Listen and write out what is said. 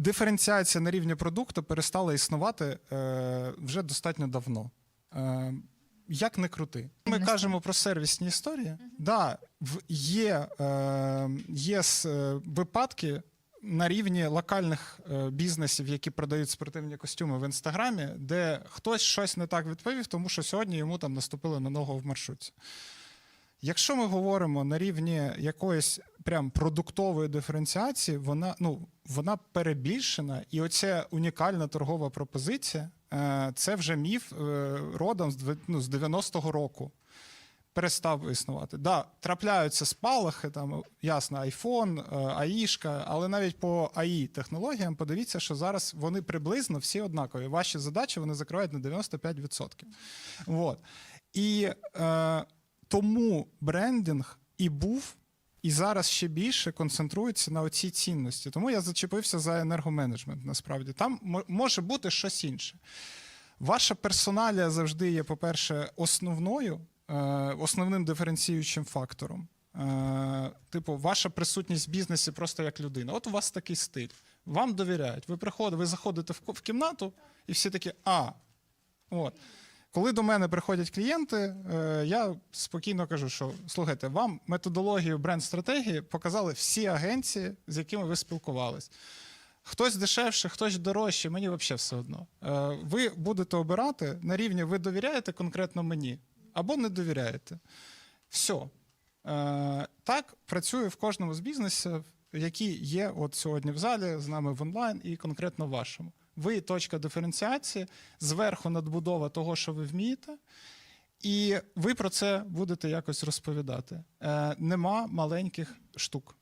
диференціація на рівні продукту перестала існувати е, вже достатньо давно. Е, як не крути. Ми Не кажемо про сервісні історії. Да, в, є, е, є е, випадки на рівні локальних е, бізнесів, які продають спортивні костюми в інстаграмі, де хтось щось не так відповів, тому що сьогодні йому там наступили на ногу в маршрутці. Якщо ми говоримо на рівні якоїсь прям продуктової диференціації, вона ну вона перебільшена, і оця унікальна торгова пропозиція е, це вже міф е, родом з ну, з 90-го року. Перестав існувати. Да, трапляються спалахи, там ясно, iPhone, е, АІшка, але навіть по АІ технологіям подивіться, що зараз вони приблизно всі однакові. Ваші задачі вони закривають на 95%. Вот. І е, тому брендинг і був, і зараз ще більше концентрується на оцій цінності. Тому я зачепився за енергоменеджмент. Насправді там може бути щось інше. Ваша персоналія завжди є, по-перше, основною, е, основним диференціюючим фактором. Е, типу, ваша присутність в бізнесі просто як людина. От у вас такий стиль. Вам довіряють. Ви приходите, ви заходите в кімнату, і всі такі, а, От. Коли до мене приходять клієнти, е, я спокійно кажу, що слухайте, вам методологію бренд-стратегії показали всі агенції, з якими ви спілкувались. Хтось дешевше, хтось дорожче, мені взагалі все одно. Е, Ви будете обирати на рівні, ви довіряєте конкретно мені або не довіряєте. Все. Так працює в кожному з бізнесів, які є от сьогодні в залі, з нами в онлайн і конкретно в вашому. Ви точка диференціації, зверху надбудова того, що ви вмієте, і ви про це будете якось розповідати. Е, Нема маленьких штук.